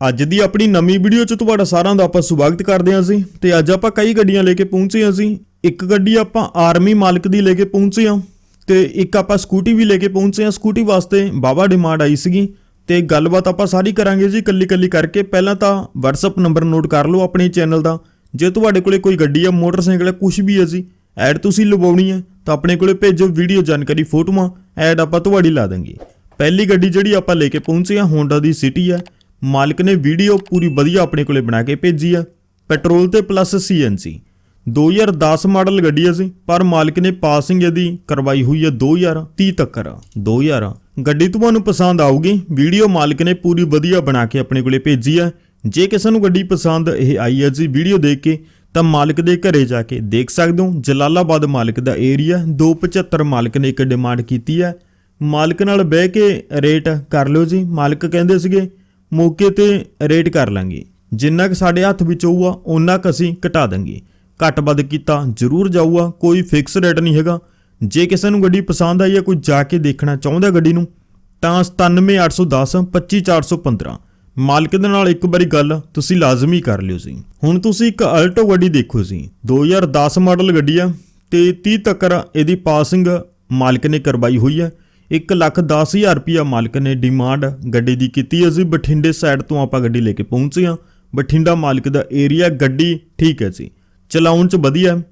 ਅੱਜ ਦੀ ਆਪਣੀ ਨਵੀਂ ਵੀਡੀਓ 'ਚ ਤੁਹਾਡਾ ਸਾਰਿਆਂ ਦਾ ਆਪਾਂ ਸਵਾਗਤ ਕਰਦੇ ਹਾਂ ਅਸੀਂ ਤੇ ਅੱਜ ਆਪਾਂ ਕਈ ਗੱਡੀਆਂ ਲੈ ਕੇ ਪਹੁੰਚੇ ਹਾਂ ਅਸੀਂ ਇੱਕ ਗੱਡੀ ਆਪਾਂ ਆਰਮੀ ਮਾਲਕ ਦੀ ਲੈ ਕੇ ਪਹੁੰਚੇ ਹਾਂ ਤੇ ਇੱਕ ਆਪਾਂ ਸਕੂਟੀ ਵੀ ਲੈ ਕੇ ਪਹੁੰਚੇ ਹਾਂ। ਸਕੂਟੀ ਵਾਸਤੇ ਬਾਬਾ ਡਿਮਾਂਡ ਆਈ ਸੀਗੀ ਤੇ ਗੱਲਬਾਤ ਆਪਾਂ ਸਾਰੀ ਕਰਾਂਗੇ ਜੀ ਕੱਲੀ ਕੱਲੀ ਕਰਕੇ। ਪਹਿਲਾਂ ਤਾਂ WhatsApp ਨੰਬਰ ਨੋਟ ਕਰ ਲਓ ਆਪਣੇ ਚੈਨਲ ਦਾ। ਜੇ ਤੁਹਾਡੇ ਕੋਲੇ ਕੋਈ ਗੱਡੀ ਆ, ਮੋਟਰਸਾਈਕਲ ਆ ਕੁਝ ਵੀ ਹੈ ਜੀ, ਐਡ ਤੁਸੀਂ ਲਵਾਉਣੀ ਹੈ ਤਾਂ ਆਪਣੇ ਕੋਲੇ ਭੇਜੋ ਵੀਡੀਓ ਜਾਣਕਾਰੀ ਫੋਟੋਆਂ, ਐਡ ਆਪਾਂ ਤੁਹਾਡੀ ਲਾ ਦਾਂਗੇ। ਪਹਿਲੀ ਗੱਡੀ ਜਿਹੜੀ ਆਪਾਂ ਲੈ ਕੇ ਪਹੁੰਚੇ ਆ ਹੋਂਡਾ ਦੀ ਸਿਟੀ ਹੈ ਮਾਲਕ ਨੇ ਵੀਡੀਓ ਪੂਰੀ ਵਧੀਆ ਆਪਣੇ ਕੋਲੇ ਬਣਾ ਕੇ ਭੇਜੀ ਆ। ਪੈਟਰੋਲ ਤੇ ਪਲੱਸ ਸੀਐਨਸੀ। 2010 ਮਾਡਲ ਗੱਡੀ ਹੈ ਸੀ, ਪਰ ਮਾਲਕ ਨੇ ਪਾਸਿੰਗ ਇਹਦੀ ਕਰਵਾਈ ਹੋਈ ਹੈ 2030 ਤੱਕ। 2000 ਗੱਡੀ ਤੁਹਾਨੂੰ ਪਸੰਦ ਆਊਗੀ, ਵੀਡੀਓ ਮਾਲਕ ਨੇ ਪੂਰੀ ਵਧੀਆ ਬਣਾ ਕੇ ਆਪਣੇ ਕੋਲੇ ਭੇਜੀ ਹੈ ਜੇ ਕਿਸੇ ਨੂੰ ਗੱਡੀ ਪਸੰਦ ਇਹ ਆਈ ਹੈ ਜੀ ਵੀਡੀਓ ਦੇਖ ਕੇ, ਤਾਂ ਮਾਲਕ ਦੇ ਘਰੇ ਜਾ ਕੇ ਦੇਖ ਸਕਦੇ ਹੋ। ਜਲਾਲਾਬਾਦ ਮਾਲਕ ਦਾ ਏਰੀਆ 275 ਮਾਲਕ ਨੇ ਇੱਕ ਡਿਮਾਂਡ ਕੀਤੀ ਹੈ ਮਾਲਕ ਨਾਲ ਬਹਿ ਕੇ ਰੇਟ ਕਰ ਲਿਓ ਜੀ। ਮਾਲਕ ਕਹਿੰਦੇ ਸੀਗੇ ਮੌਕੇ ਤੇ ਰੇਟ ਕਰ ਲਾਂਗੇ। ਜਿੰਨਾ ਕਿ ਸਾਡੇ ਹੱਥ ਵਿੱਚ ਹੋਊਗਾ ਉਹਨਾਂ ਕ ਅਸੀਂ ਘਟਾ ਦਾਂਗੇ। ਘੱਟ ਵੱਧ ਕੀਤਾ ਜ਼ਰੂਰ ਜਾਊਗਾ, ਕੋਈ ਫਿਕਸ ਰੇਟ ਨਹੀਂ ਹੈਗਾ। ਜੇ ਕਿਸੇ ਨੂੰ ਗੱਡੀ ਪਸੰਦ ਆਈ ਹੈ ਕੋਈ ਜਾ ਕੇ ਦੇਖਣਾ ਚਾਹੁੰਦਾ ਗੱਡੀ ਨੂੰ, ਤਾਂ 97810 25415 ਮਾਲਕ ਦੇ ਨਾਲ ਇੱਕ ਵਾਰੀ ਗੱਲ ਤੁਸੀਂ ਲਾਜ਼ਮੀ ਕਰ ਲਿਓ ਸੀ ਹੁਣ ਤੁਸੀਂ ਇੱਕ ਅਲਟੋ ਗੱਡੀ ਦੇਖੋ ਸੀ 2010 ਮਾਡਲ ਗੱਡੀ ਆ ਤੇ 30 ਤੱਕ ਇਹਦੀ ਪਾਸਿੰਗ ਮਾਲਕ ਨੇ ਕਰਵਾਈ ਹੋਈ ਹੈ 1 ਲੱਖ 10000 ਰੁਪਿਆ ਮਾਲਕ ਨੇ ਡਿਮਾਂਡ ਗੱਡੀ ਦੀ ਕੀਤੀ। ਹੈ ਜੀ ਬਠਿੰਡੇ ਸਾਈਡ ਤੋਂ ਆਪਾਂ ਗੱਡੀ ਲੈ ਕੇ ਪਹੁੰਚੇ ਹਾਂ। ਬਠਿੰਡਾ ਮਾਲਕ ਦਾ ਏਰੀਆ ਗੱਡੀ ਠੀਕ ਹੈ ਜੀ। ਚਲਾਉਣ ਚ ਵਧੀਆ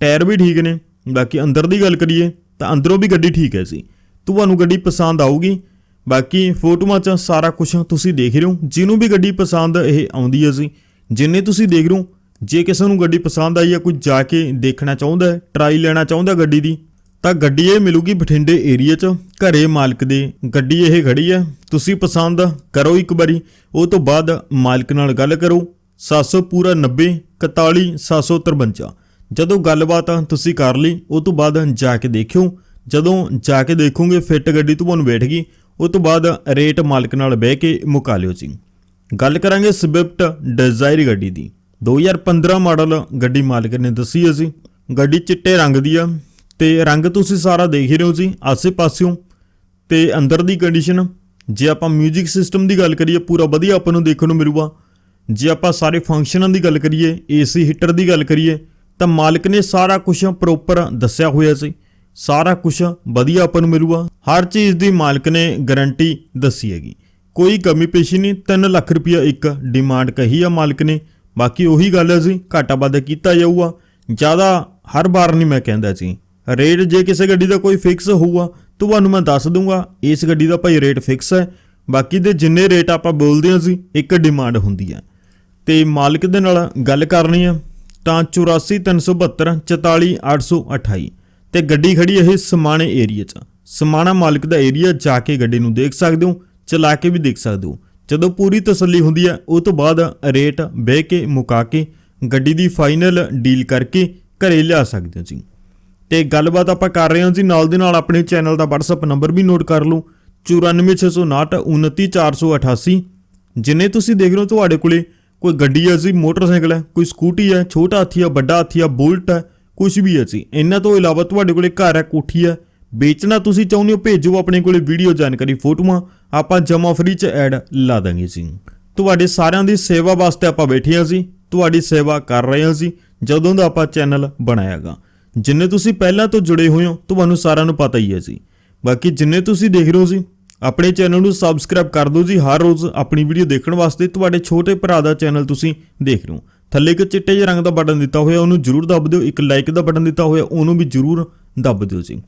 ਟਾਇਰ ਵੀ ਠੀਕ ਨੇ। ਬਾਕੀ ਅੰਦਰ ਦੀ ਗੱਲ ਕਰੀਏ ਤਾਂ ਅੰਦਰੋਂ ਵੀ ਗੱਡੀ ਠੀਕ ਹੈ ਜੀ। ਤੁਹਾਨੂੰ ਗੱਡੀ ਪਸੰਦ ਆਊਗੀ। ਬਾਕੀ ਫੋਟੋਆਂ 'ਚ ਸਾਰਾ ਕੁਝ ਤੁਸੀਂ ਦੇਖ ਰਹੇ ਹੋ। ਜਿਹਨੂੰ ਵੀ ਗੱਡੀ ਪਸੰਦ ਇਹ ਆਉਂਦੀ ਹੈ ਜੀ। ਜਿੰਨੇ ਤੁਸੀਂ ਦੇਖ ਰਹੇ ਹੋ, ਜੇ ਕਿਸੇ ਨੂੰ ਗੱਡੀ ਪਸੰਦ ਆਈ ਹੈ, ਕੋਈ ਜਾ ਕੇ ਦੇਖਣਾ ਚਾਹੁੰਦਾ ਹੈ ਟਰਾਈ ਲੈਣਾ ਚਾਹੁੰਦਾ ਗੱਡੀ ਦੀ, ਤਾਂ ਗੱਡੀ ਇਹ ਮਿਲੂਗੀ ਬਠਿੰਡੇ ਏਰੀਆ 'ਚ। ਘਰੇ ਮਾਲਕ ਦੇ ਗੱਡੀ ਇਹ ਖੜੀ ਹੈ, ਤੁਸੀਂ ਪਸੰਦ ਕਰੋ ਇੱਕ ਵਾਰੀ। ਉਹ ਤੋਂ ਬਾਅਦ ਮਾਲਕ ਨਾਲ ਗੱਲ ਕਰੋ। 700 ਪੂਰਾ 90 41 753 ਜਦੋਂ ਗੱਲਬਾਤ ਤੁਸੀਂ ਕਰ ਲਈ, ਉਹ ਤੋਂ ਬਾਅਦ ਜਾ ਕੇ ਦੇਖਿਓ। ਜਦੋਂ ਜਾ ਕੇ ਦੇਖੋਗੇ, ਫਿੱਟ ਗੱਡੀ ਤੁਹਾਨੂੰ ਬੈਠ ਗਈ। ਉਹ ਤੋਂ ਬਾਅਦ ਰੇਟ ਮਾਲਕ ਨਾਲ ਬਹਿ ਕੇ ਮੁਕਾ ਲਿਓ ਜੀ। ਗੱਲ ਕਰਾਂਗੇ ਸਵਿਫਟ ਡਿਜ਼ਾਇਰ ਗੱਡੀ ਦੀ। 2015 ਮਾਡਲ ਗੱਡੀ ਮਾਲਕ ਨੇ ਦੱਸੀ ਅਸੀਂ ਗੱਡੀ ਚਿੱਟੇ ਰੰਗ ਦੀ ਆ ਤੇ ਰੰਗ ਤੁਸੀਂ ਸਾਰਾ ਦੇਖ ਹੀ ਰਹੇ ਹੋ ਜੀ, ਆਸੇ-ਪਾਸਿਓਂ ਤੇ ਅੰਦਰ ਦੀ ਕੰਡੀਸ਼ਨ ਜੇ ਆਪਾਂ 뮤직 ਸਿਸਟਮ ਦੀ ਗੱਲ ਕਰੀਏ, ਪੂਰਾ ਵਧੀਆ ਆਪਾਂ ਨੂੰ ਦੇਖਣ ਨੂੰ ਮਿਲੂਗਾ। ਜੇ ਆਪਾਂ ਸਾਰੇ ਫੰਕਸ਼ਨਾਂ ਦੀ ਗੱਲ ਕਰੀਏ ਏਸੀ ਹੀਟਰ ਦੀ ਗੱਲ ਕਰੀਏ, ਤਾਂ ਮਾਲਕ ਨੇ ਸਾਰਾ ਕੁਝ ਪ੍ਰੋਪਰ ਦੱਸਿਆ ਹੋਇਆ ਸੀ। ਸਾਰਾ ਕੁਝ ਵਧੀਆ ਆਪਾਂ ਨੂੰ ਮਿਲੂਗਾ। ਹਰ ਚੀਜ਼ ਦੀ ਮਾਲਕ ਨੇ ਗਾਰੰਟੀ ਦੱਸੀ ਹੈਗੀ। ਕੋਈ ਕਮੀ ਪੇਸ਼ੀ ਨਹੀਂ 3 ਲੱਖ ਰੁਪਇਆ ਇੱਕ ਡਿਮਾਂਡ ਕਹੀ ਆ ਮਾਲਕ ਨੇ। ਬਾਕੀ ਉਹੀ ਗੱਲ ਹੈ ਜੀ ਘਾਟਾ ਵਾਧਾ ਕੀਤਾ ਜਾਊਗਾ। ਜ਼ਿਆਦਾ ਹਰ ਵਾਰ ਨਹੀਂ ਮੈਂ ਕਹਿੰਦਾ ਜੀ। ਰੇਟ ਜੇ ਕਿਸੇ ਗੱਡੀ ਦਾ ਕੋਈ ਫਿਕਸ ਹੋਊਗਾ ਤੁਹਾਨੂੰ ਮੈਂ ਦੱਸ ਦੂੰਗਾ, ਇਸ ਗੱਡੀ ਦਾ ਭਾਈ ਰੇਟ ਫਿਕਸ ਹੈ। ਬਾਕੀ ਦੇ ਜਿੰਨੇ ਰੇਟ ਆਪਾਂ ਬੋਲਦੇ ਹਾਂ ਜੀ, ਇੱਕ ਡਿਮਾਂਡ ਹੁੰਦੀ ਹੈ। ਤੇ ਮਾਲਕ ਦੇ ਨਾਲ ਗੱਲ ਕਰਨੀ ਹੈ ਤਾਂ 84372 44828 ਤੇ ਗੱਡੀ ਖੜੀ ਇਹ ਸਮਾਣੇ ਏਰੀਆ 'ਚ। ਸਮਾਣਾ ਮਾਲਕ ਦਾ ਏਰੀਆ ਜਾ ਕੇ ਗੱਡੀ ਨੂੰ ਦੇਖ ਸਕਦੇ ਹੋ, ਚਲਾ ਕੇ ਵੀ ਦੇਖ ਸਕਦੇ ਹੋ। ਜਦੋਂ ਪੂਰੀ ਤਸੱਲੀ ਹੁੰਦੀ ਹੈ ਉਹ ਤੋਂ ਬਾਅਦ ਰੇਟ ਬਹਿ ਕੇ ਮੁਕਾ ਕੇ ਗੱਡੀ ਦੀ ਫਾਈਨਲ ਡੀਲ ਕਰਕੇ ਘਰੇ ਲਿਆ ਸਕਦੇ ਹੋ ਜੀ। ਤੇ ਗੱਲਬਾਤ ਆਪਾਂ ਕਰ ਰਹੇ ਹਾਂ ਜੀ। ਨਾਲ ਦੇ ਨਾਲ ਆਪਣੇ ਚੈਨਲ ਦਾ WhatsApp ਨੰਬਰ ਵੀ ਨੋਟ ਕਰ ਲਓ। 94659 29488 ਜਿੰਨੇ ਤੁਸੀਂ ਦੇਖ ਰਹੇ ਹੋ ਤੁਹਾਡੇ ਕੋਲੇ ਕੋਈ ਗੱਡੀ ਹੈ ਜੀ, ਮੋਟਰਸਾਈਕਲ ਹੈ, ਕੋਈ ਸਕੂਟੀ ਹੈ, ਛੋਟਾ ਹਾਥੀ ਹੈ ਵੱਡਾ ਹਾਥੀ ਹੈ ਬੁਲਟ ਹੈ ਕੁਝ ਵੀ ਹੈ ਜੀ। ਇਹਨਾਂ ਤੋਂ ਇਲਾਵਾ ਤੁਹਾਡੇ ਕੋਲੇ ਘਰ ਹੈ, ਕੋਠੀ ਹੈ। ਵੇਚਣਾ ਤੁਸੀਂ ਚਾਹੁੰਦੇ ਹੋ, ਭੇਜੋ ਆਪਣੇ ਕੋਲੇ ਵੀਡੀਓ ਜਾਣਕਾਰੀ ਫੋਟੋਆਂ। ਆਪਾਂ ਜਮਾ ਫਰੀ ਚ ਐਡ ਲਾ ਦਾਂਗੇ ਜੀ। ਤੁਹਾਡੇ ਸਾਰਿਆਂ ਦੀ ਸੇਵਾ ਵਾਸਤੇ ਆਪਾਂ ਬੈਠੇ ਹਾਂ ਜੀ। ਤੁਹਾਡੀ ਸੇਵਾ ਕਰ ਰਹੇ ਹਾਂ ਜੀ, ਜਦੋਂ ਦਾ ਆਪਾਂ ਚੈਨਲ ਬਣਾਇਆਗਾ। ਜਿੰਨੇ ਤੁਸੀਂ ਪਹਿਲਾਂ ਤੋਂ ਜੁੜੇ ਹੋਏ ਹੋ, ਤੁਹਾਨੂੰ ਸਾਰਿਆਂ ਨੂੰ ਪਤਾ ਹੀ ਹੈ ਜੀ। ਬਾਕੀ ਜਿੰਨੇ ਤੁਸੀਂ ਦੇਖ ਰਹੇ ਹੋ ਜੀ, ਆਪਣੇ ਚੈਨਲ ਨੂੰ ਸਬਸਕ੍ਰਾਈਬ ਕਰ ਦਿਓ ਜੀ ਹਰ ਰੋਜ਼ ਆਪਣੀ ਵੀਡੀਓ ਦੇਖਣ ਵਾਸਤੇ। ਤੁਹਾਡੇ ਛੋਟੇ ਭਰਾ ਦਾ ਚੈਨਲ ਤੁਸੀਂ ਦੇਖ ਰਹੇ ਹੋ। ਥੱਲੇ ਇੱਕ ਚਿੱਟੇ ਜਿਹੇ ਰੰਗ ਦਾ ਬਟਨ ਦਿੱਤਾ ਹੋਇਆ, ਉਹਨੂੰ ਜਰੂਰ ਦੱਬ ਦਿਓ। ਇੱਕ ਲਾਈਕ ਦਾ ਬਟਨ ਦਿੱਤਾ ਹੋਇਆ, ਉਹਨੂੰ ਵੀ ਜਰੂਰ ਦੱਬ ਦਿਓ ਜੀ।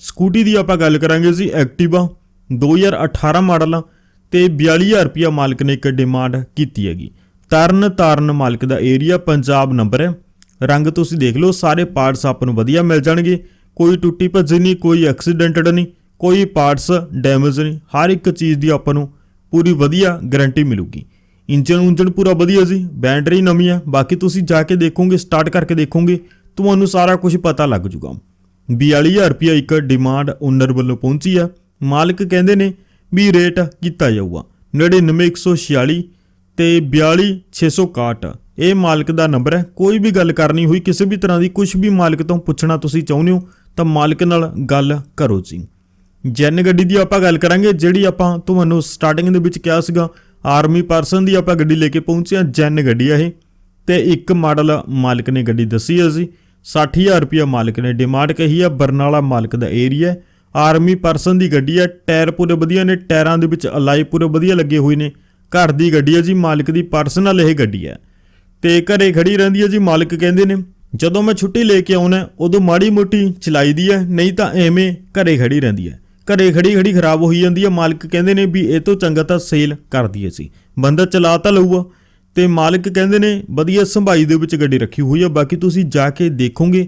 ਸਕੂਟੀ ਦੀ ਆਪਾਂ ਗੱਲ ਕਰਾਂਗੇ ਜੀ, ਐਕਟਿਵਾ 2018 ਮਾਡਲ ਆ ਤੇ 42000 ਰੁਪਿਆ ਮਾਲਕ ਨੇ ਇੱਕ ਡਿਮਾਂਡ ਕੀਤੀ ਹੈਗੀ। ਤਰਨ ਤਾਰਨ ਮਾਲਕ ਦਾ ਏਰੀਆ, ਪੰਜਾਬ ਨੰਬਰ ਹੈ। ਰੰਗ ਤੁਸੀਂ ਦੇਖ ਲਓ, ਸਾਰੇ ਪਾਰਟਸ ਆਪਾਂ ਨੂੰ ਵਧੀਆ ਮਿਲ ਜਾਣਗੇ। ਕੋਈ ਟੁੱਟੀ ਭੱਜੀ ਨਹੀਂ, ਕੋਈ ਐਕਸੀਡੈਂਟਡ ਨਹੀਂ, ਕੋਈ ਪਾਰਟਸ ਡੈਮੇਜ ਨਹੀਂ। ਹਰ ਇੱਕ ਚੀਜ਼ ਦੀ ਆਪਾਂ ਨੂੰ ਪੂਰੀ ਵਧੀਆ ਗਾਰੰਟੀ ਮਿਲੂਗੀ। ਇੰਜਨ ਉਂਜਨ ਪੂਰਾ ਵਧੀਆ ਜੀ ਬੈਟਰੀ ਨਵੀਂ ਆ। ਬਾਕੀ ਤੁਸੀਂ ਜਾ ਕੇ ਦੇਖੋਗੇ ਸਟਾਰਟ ਕਰਕੇ ਦੇਖੋਗੇ, ਤੁਹਾਨੂੰ ਸਾਰਾ ਕੁਝ ਪਤਾ ਲੱਗ ਜੂਗਾ। 42000 ਰੁਪਇਆ ਇੱਕ ਡਿਮਾਂਡ ਓਨਰ ਵੱਲੋਂ ਪਹੁੰਚੀ ਆ। ਮਾਲਕ ਕਹਿੰਦੇ ਨੇ ਵੀ ਰੇਟ ਕੀਤਾ ਜਾਊਗਾ। 99146 ਤੇ 42661 ਇਹ ਮਾਲਕ ਦਾ ਨੰਬਰ ਹੈ। ਕੋਈ ਵੀ ਗੱਲ ਕਰਨੀ ਹੋਈ, ਕਿਸੇ ਵੀ ਤਰ੍ਹਾਂ ਦੀ ਕੁਝ ਵੀ ਮਾਲਕ ਤੋਂ ਪੁੱਛਣਾ ਤੁਸੀਂ ਚਾਹੁੰਦੇ ਹੋ, ਤਾਂ ਮਾਲਕ ਨਾਲ ਗੱਲ ਕਰੋ ਜੀ। ਜੈਨ ਗੱਡੀ ਦੀ ਆਪਾਂ ਗੱਲ ਕਰਾਂਗੇ, ਜਿਹੜੀ ਆਪਾਂ ਤੁਹਾਨੂੰ ਸਟਾਰਟਿੰਗ ਦੇ ਵਿੱਚ ਕਿਹਾ ਸੀਗਾ ਆਰਮੀ ਪਰਸਨ ਦੀ ਆਪਾਂ ਗੱਡੀ ਲੈ ਕੇ ਪਹੁੰਚੇ ਹਾਂ, ਜੈਨ ਗੱਡੀ ਆ ਇਹ। ਤੇ ਇੱਕ ਮਾਡਲ ਮਾਲਕ ਨੇ ਗੱਡੀ ਦੱਸੀ ਹੈ ਸੀ 60000 ਰੁਪਇਆ ਮਾਲਕ ਨੇ ਡਿਮਾਂਡ ਕਹੀ ਆ, ਬਰਨਾਲਾ ਮਾਲਕ ਦਾ ਏਰੀਆ ਆਰਮੀ ਪਰਸਨ ਦੀ ਗੱਡੀ ਹੈ, ਟਾਇਰ ਪੂਰੇ ਵਧੀਆ ਨੇ, ਟਾਇਰਾਂ ਦੇ ਵਿੱਚ ਅਲਾਈ ਪੂਰੇ ਵਧੀਆ ਲੱਗੇ ਹੋਏ ਨੇ। ਘਰ ਦੀ ਗੱਡੀ ਹੈ ਜੀ, ਮਾਲਕ ਦੀ ਪਰਸਨਲ ਇਹ ਗੱਡੀ ਹੈ ਤੇ ਘਰੇ ਖੜੀ ਰਹਿੰਦੀ ਹੈ ਜੀ, ਮਾਲਕ ਕਹਿੰਦੇ ਨੇ, ਜਦੋਂ ਮੈਂ ਛੁੱਟੀ ਲੈ ਕੇ ਆਉਣਾ, ਉਦੋਂ ਮਾੜੀ ਮੋਟੀ ਚਲਾਈ ਦੀ ਹੈ ਨਹੀਂ ਤਾਂ ਐਵੇਂ ਘਰੇ ਖੜੀ ਰਹਿੰਦੀ ਹੈ ਘਰੇ ਖੜੀ ਖੜੀ ਖਰਾਬ ਹੋਈ ਜਾਂਦੀ ਹੈ ਮਾਲਕ ਕਹਿੰਦੇ ਨੇ ਵੀ ਇਹ ਤੋਂ ਚੰਗਾ ਤਾਂ ਸੇਲ ਕਰ ਦਈਏ ਸੀ ਬੰਦਾ ਚਲਾ ਤਾਂ ਲਊਗਾ। ਤੇ ਮਾਲਕ ਕਹਿੰਦੇ ਨੇ, ਵਧੀਆ ਸੰਭਾਈ ਦੇ ਵਿੱਚ ਗੱਡੀ ਰੱਖੀ ਹੋਈ ਹੈ ਬਾਕੀ ਤੁਸੀਂ ਜਾ ਕੇ ਦੇਖੋਗੇ,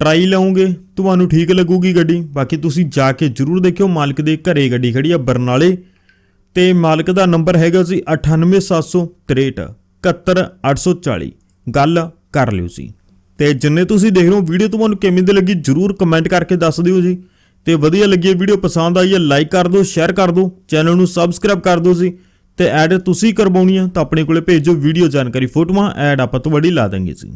ਟਰਾਈ ਲਾਉਂਗੇ ਤੁਹਾਨੂੰ ਠੀਕ ਲੱਗੂਗੀ ਗੱਡੀ। ਬਾਕੀ ਤੁਸੀਂ ਜਾ ਕੇ ਜਰੂਰ ਦੇਖਿਓ, ਮਾਲਕ ਦੇ ਘਰੇ ਗੱਡੀ ਖੜੀ ਆ, ਬਰਨਾਲੇ ਤੇ ਮਾਲਕ ਦਾ ਨੰਬਰ ਹੈਗਾ ਸੀ 98763 71840 ਗੱਲ ਕਰ ਲਿਓ ਸੀ ਤੇ ਜਿੰਨੇ ਤੁਸੀਂ ਦੇਖ ਰਹੇ ਹੋ ਵੀਡੀਓ ਤੁਹਾਨੂੰ ਕਿਵੇਂ ਦੀ ਲੱਗੀ, ਜਰੂਰ ਕਮੈਂਟ ਕਰਕੇ ਦੱਸ ਦਿਓ ਜੀ। ਤੇ ਵਧੀਆ ਲੱਗੀ ਵੀਡੀਓ, ਪਸੰਦ ਆਈ ਹੈ ਲਾਈਕ ਕਰ ਦਿਓ ਸ਼ੇਅਰ ਕਰ ਦਿਓ ਚੈਨਲ ਨੂੰ ਸਬਸਕ੍ਰਾਈਬ ਕਰ ਦਿਓ ਜੀ। ਤੇ ਐਡ ਤੁਸੀਂ ਕਰਵਾਉਣੀ ਆ ਤਾਂ ਆਪਣੇ ਕੋਲੇ ਭੇਜੋ ਵੀਡੀਓ ਜਾਣਕਾਰੀ, ਫੋਟੋਆਂ ਐਡ ਆਪਾਂ ਤੁਹਾਡੀ ਲਾ ਦਾਂਗੇ ਜੀ।